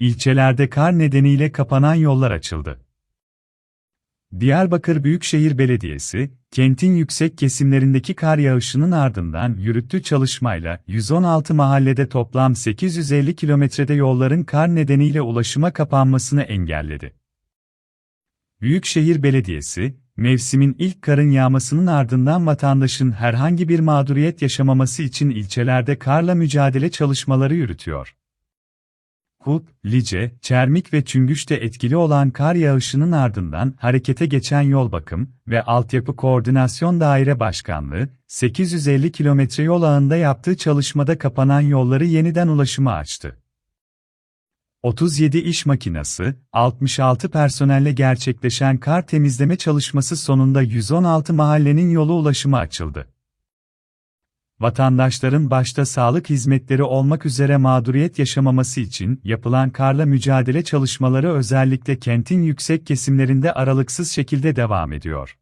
ilçelerde kar nedeniyle kapanan yollar açıldı. Diyarbakır Büyükşehir Belediyesi, kentin yüksek kesimlerindeki kar yağışının ardından yürüttüğü çalışmayla 116 mahallede toplam 850 kilometrede yolların kar nedeniyle ulaşıma kapanmasını engelledi. Büyükşehir Belediyesi, mevsimin ilk karın yağmasının ardından vatandaşın herhangi bir mağduriyet yaşamaması için ilçelerde karla mücadele çalışmaları yürütüyor. Kut, Lice, Çermik ve Çüngüş'te etkili olan kar yağışının ardından harekete geçen Yol Bakım ve Altyapı Koordinasyon Daire Başkanlığı, 850 kilometre yol ağında yaptığı çalışmada kapanan yolları yeniden ulaşıma açtı. 37 iş makinası, 66 personelle gerçekleşen kar temizleme çalışması sonunda 116 mahallenin yolu ulaşıma açıldı. Vatandaşların başta sağlık hizmetleri olmak üzere mağduriyet yaşamaması için yapılan karla mücadele çalışmaları özellikle kentin yüksek kesimlerinde aralıksız şekilde devam ediyor.